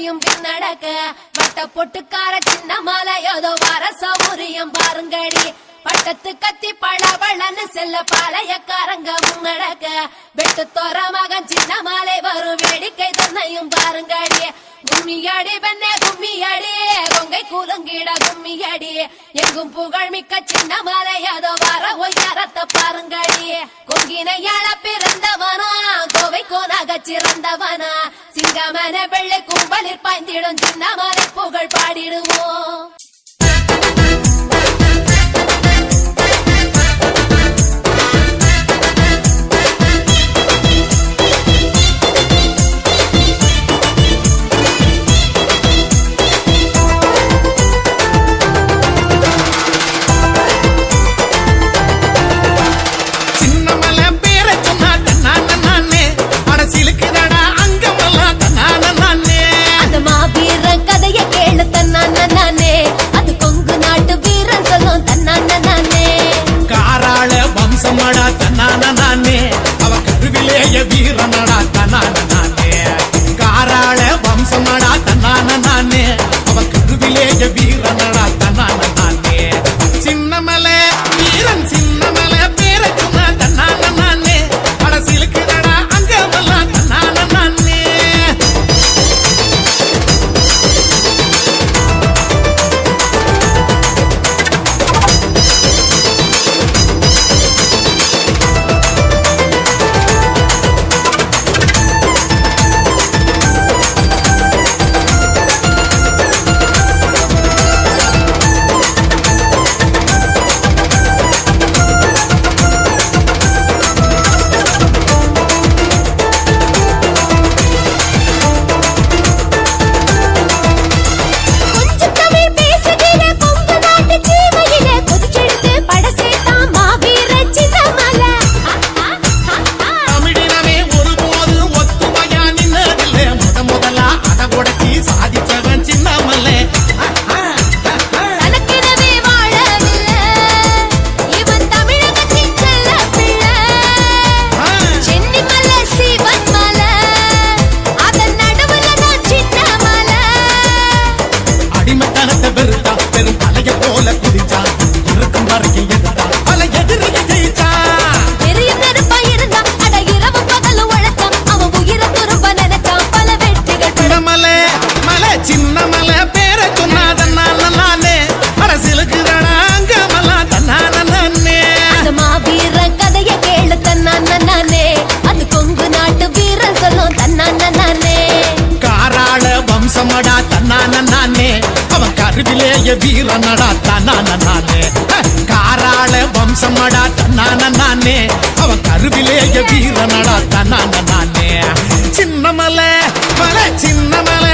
குதிரையும் நடக்க வட்ட பொட்டுக்கார சின்ன மலை ஏதோ வர சௌரியம் பாருங்கடி. பட்டத்து கத்தி பழவழன்னு செல்ல பாளையக்காரங்க முன்னடக்க. வெட்டு தோற மகன் சின்ன மாலை வரும் வேடிக்கை தன்னையும் பாருங்கடி. கும்மியடி பெண்ணே கும்மியடி கொங்கை கூலுங்கிட கும்மியடி எங்கும் புகழ் மிக்க சின்ன மாலை ஏதோ வர ஒய்யரத்தை பாருங்கடி. கொங்கினையாள பிறந்தவனும் കോനാകച്ചിറന്തവന സിംഗമന വെള്ളക്കൂമ്പലിൽ പൈന്തിടും ചിന്നമനെ പുകൾ പാടിടുമോ வீரனடா தன்னான நானே அவன் கருவிலேய வீரனடா தன்னான நானே காராள வம்சமடா தன்னான நானே அவன் கருவிலேய வீரனடா தன்னான நானே சின்னமலை மலை சின்னமலை